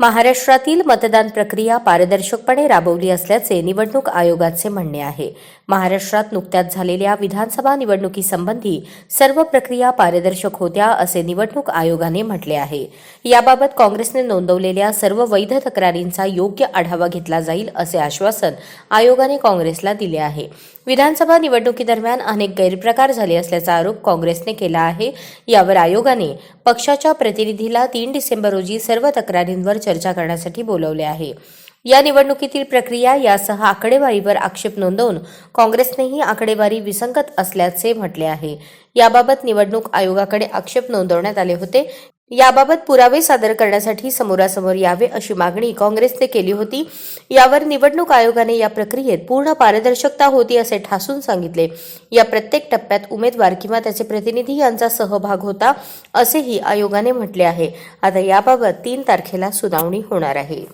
महाराष्ट्रातील मतदान प्रक्रिया पारदर्शकपणे राबवली असल्याचे निवडणूक आयोगाचे म्हणणे आहे. महाराष्ट्रात नुकत्याच झालेल्या विधानसभा निवडणुकीसंबंधी सर्व प्रक्रिया पारदर्शक होत्या असे निवडणूक आयोगाने म्हटले आहे. याबाबत काँग्रेसने नोंदवलेल्या सर्व वैध तक्रारींचा योग्य आढावा घेतला जाईल असे आश्वासन आयोगाने काँग्रेसला दिले आहे. विधानसभा निवडणुकीदरम्यान अनेक गैरप्रकार झाले असल्याचा आरोप काँग्रेसने केला आहे. यावर आयोगाने पक्षाच्या प्रतिनिधीला तीन डिसेंबर रोजी सर्व तक्रारींवर चर्चा करण्यासाठी बोलवले आहे. या निवडणुकीतील प्रक्रिया यासह आकडेवारीवर आक्षेप नोंदवून काँग्रेसनेही आकडेवारी विसंगत असल्याचे म्हटले आहे. याबाबत निवडणूक आयोगाकडे आक्षेप नोंदवण्यात आले होते. याबाबत पुरावे सादर करण्यासाठी समोरासमोर यावे अशी मागणी काँग्रेसने केली होती. यावर निवडणूक आयोगाने या प्रक्रियेत पूर्ण पारदर्शकता होती असे ठासून सांगितले. या प्रत्येक टप्प्यात उमेदवार किंवा त्याचे प्रतिनिधी यांचा सहभाग होता असेही आयोगाने म्हटले आहे. आता याबाबत तीन तारखेला सुनावणी होणार आहे.